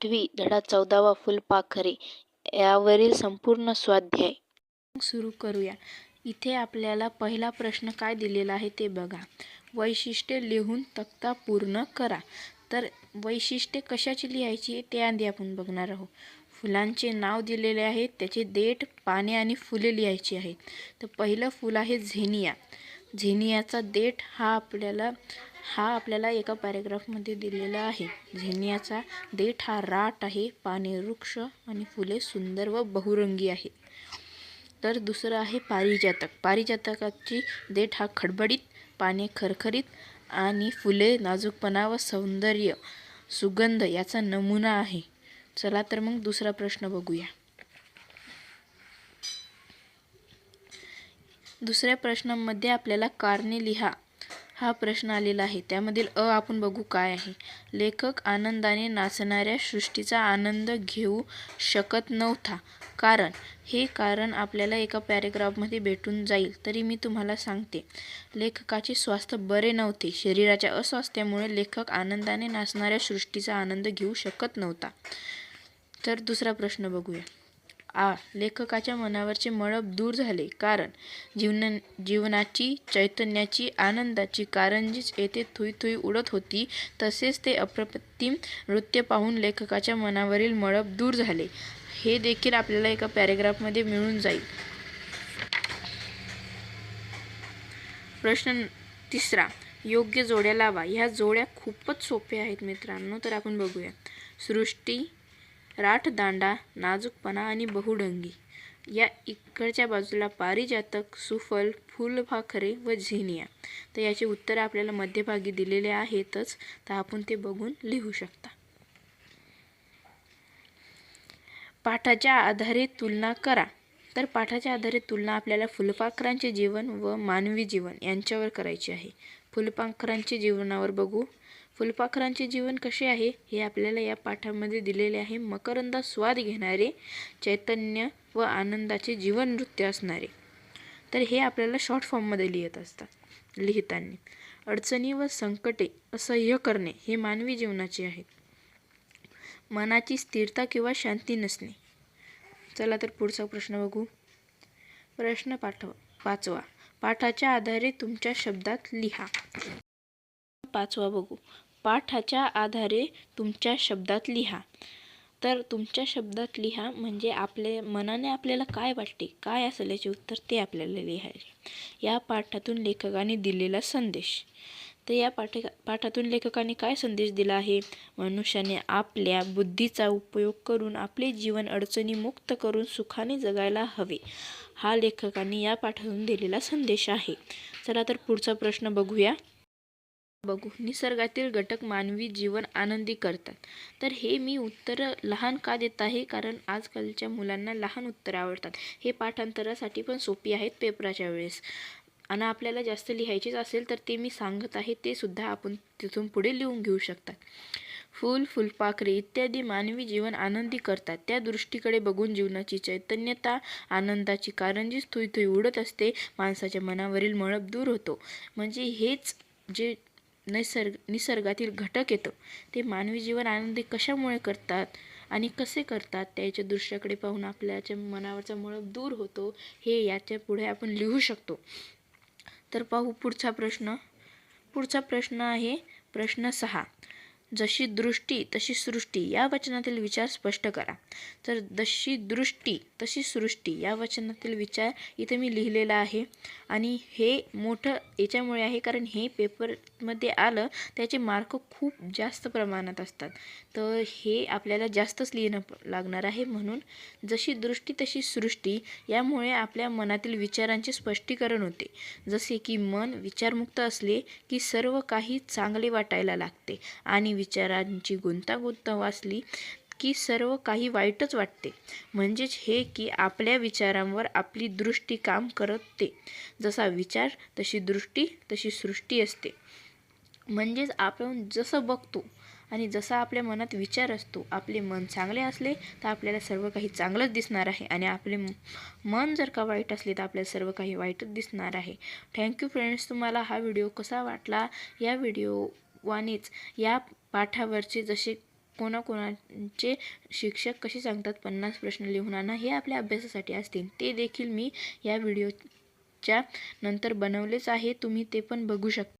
आठवी धडा चौदावा फुलपाखरे यावरील संपूर्ण स्वाध्याय. सुरू करूया. इथे आपल्याला पहिला प्रश्न काय दिलेला आहे ते बघा. वैशिष्ट्ये लिहून तक्ता पूर्ण करा. तर वैशिष्ट्ये कशाची लिहायची ते आधी आपण बघणार आहोत. फुलांचे नाव दिलेले आहे त्याचे देठ पाने आणि फुले लिहायची आहेत. तर पहिलं फूल आहे झेनिया. झेनियाचा देठ हा आपल्याला हा आपल्याला एका पॅरेग्राफमध्ये दिलेला आहे. झेनियाचा देठ हा राट आहे पाने वृक्ष आणि फुले सुंदर व बहुरंगी आहेत. तर दुसरं आहे पारिजातक. पारिजातकाची देठ हा खडबडीत पाने खरखरीत आणि फुले नाजूकपणा व सौंदर्य सुगंध याचा नमुना आहे. चला तर मग दुसरा प्रश्न बघूया. दुसऱ्या प्रश्नामध्ये आपल्याला कारणे लिहा. हा प्रश्न आलेला आहे. त्यामधील अ आपण बघू काय आहे. लेखक आनंदाने नाचणाऱ्या सृष्टीचा आनंद घेऊ शकत नव्हता. कारण हे कारण आपल्याला एका पॅरेग्राफमध्ये भेटून जाईल तरी मी तुम्हाला सांगते. लेखकाचे स्वास्थ्य बरे नव्हते. शरीराच्या अस्वास्थ्यामुळे लेखक आनंदाने नाचणाऱ्या सृष्टीचा आनंद घेऊ शकत नव्हता. तर दुसरा प्रश्न बघूया. आ लेखकाच्या मनावरचे मळब दूर झाले. कारण जीवन जीवनाची चैतन्याची आनंदाची कारंजीच येथे थुई थुई उडत होती तसेच ते अप्रतिम नृत्य पाहून लेखकाच्या मनावरील मळब दूर झाले. हे देखील आपल्याला एका पॅरेग्राफमध्ये मिळून जाईल. प्रश्न तिसरा योग्य जोड्या लावा. ह्या जोड्या खूपच सोप्या आहेत मित्रांनो तर आपण बघूया. सृष्टी राठदांडा नाजूकपणा आणि बहुडंगी या इकडच्या बाजूला पारिजातक सुफल फुलपाखरे व झिनिया. तर याचे उत्तर आपल्याला मध्यभागी दिलेले आहेतच तर आपण ते बघून लिहू शकता. पाठाच्या आधारे तुलना करा. तर पाठाच्या आधारे तुलना आपल्याला फुलपाखरांचे जीवन व मानवी जीवन यांच्यावर करायची आहे. फुलपाखरांचे जीवनावर बघू. फुलपाखरांचे जीवन कसे आहे हे आपल्याला या पाठामध्ये दिलेले आहे. मकरंदा स्वाद घेणारे चैतन्य व आनंदाचे जीवन नृत्य असणारे. तर हे आपल्याला शॉर्ट फॉर्ममध्ये लिहित असतात लिहिताना. अडचणी व संकटे असह्य करणे हे मानवी जीवनाचे आहे मनाची स्थिरता किंवा शांती नसणे. चला तर पुढचा प्रश्न बघू. प्रश्न पाठव पाचवा. पाठाच्या आधारे तुमच्या शब्दात लिहा. पाचवा बघू. पाठाच्या आधारे तुमच्या शब्दात लिहा. तर तुमच्या शब्दात लिहा म्हणजे आपले मनाने आपल्याला काय वाटते काय असेल याचे उत्तर ते आपल्याला लिहायचे. या पाठातून लेखकाने दिलेला संदेश. तर या पाठ पाठातून लेखकाने काय संदेश दिला आहे? मनुष्याने आपल्या बुद्धीचा उपयोग करून आपले जीवन अडचणी मुक्त करून सुखाने जगायला हवे. हा लेखकाने या पाठातून दिलेला संदेश आहे. चला तर पुढचा प्रश्न बघूया. बघू. निसर्गातील घटक मानवी जीवन आनंदी करतात. तर हे मी उत्तर लहान का देत आहे? कारण आजकालच्या मुलांना लहान उत्तरं आवडतात. हे पाठांतरासाठी पण सोपी आहेत पेपराच्या वेळेस. आणि आपल्याला जास्त लिहायचेच असेल तर ते मी सांगत आहे ते सुद्धा आपण तिथून पुढे लिहून घेऊ शकतात. फुल फुलपाखरे इत्यादी मानवी जीवन आनंदी करतात. त्या दृष्टीकडे बघून जीवनाची चैतन्यता आनंदाची कारंजीच थुई थुई उडत असते माणसाच्या मनावरील मळब दूर होतो. म्हणजे हेच जे नैसर्ग निसर्गातील घटक येतं. ते मानवी जीवन आनंदी कशामुळे करतात आणि कसे करतात त्याच्या दृश्याकडे पाहून आपल्याच्या मनावरचा मळब दूर होतो हे याच्यापुढे आपण लिहू शकतो. तर पाहू पुढचा प्रश्न. पुढचा प्रश्न आहे प्रश्न सहा. जशी दृष्टी तशी सृष्टी. या वचनातील विचार स्पष्ट करा. तर जशी दृष्टी तशी सृष्टी. या वचनातील विचार इथे मी लिहिलेला आहे. आणि हे मोठं याच्यामुळे आहे कारण हे पेपरमध्ये आलं त्याचे मार्क खूप जास्त प्रमाणात असतात. तर हे आपल्याला जास्तच लिहिणं लागणार आहे म्हणून जशी दृष्टी तशी सृष्टी यामुळे आपल्या मनातील विचारांचे स्पष्टीकरण होते. जसे की मन विचारमुक्त असले की सर्व काही चांगले वाटायला लागते आणि विचारांची गुंतागुंत वाचली की सर्व काही वाईटच वाटते. म्हणजेच हे की आपल्या विचारांवर आपली दृष्टी काम करते जसा विचार तशी दृष्टी तशी सृष्टी असते. म्हणजेच आपण जसं बघतो आणि जसा आपल्या मनात विचार असतो आपले मन चांगले असले तर आपल्याला सर्व काही चांगलंच दिसणार आहे आणि आपले मन जर का वाईट असले तर आपल्याला सर्व काही वाईटच दिसणार आहे. थँक्यू फ्रेंड्स तुम्हाला हा व्हिडिओ कसा वाटला? या व्हिडिओवानेच या पाठावरचे जसे कोणाकोणाचे शिक्षक कसे सांगतात पन्नास प्रश्न लिहून आणा हे आपल्या अभ्यासासाठी असतील. ते देखील मी या व्हिडिओच्या नंतर बनवलेच आहे. तुम्ही ते पण बघू शकता.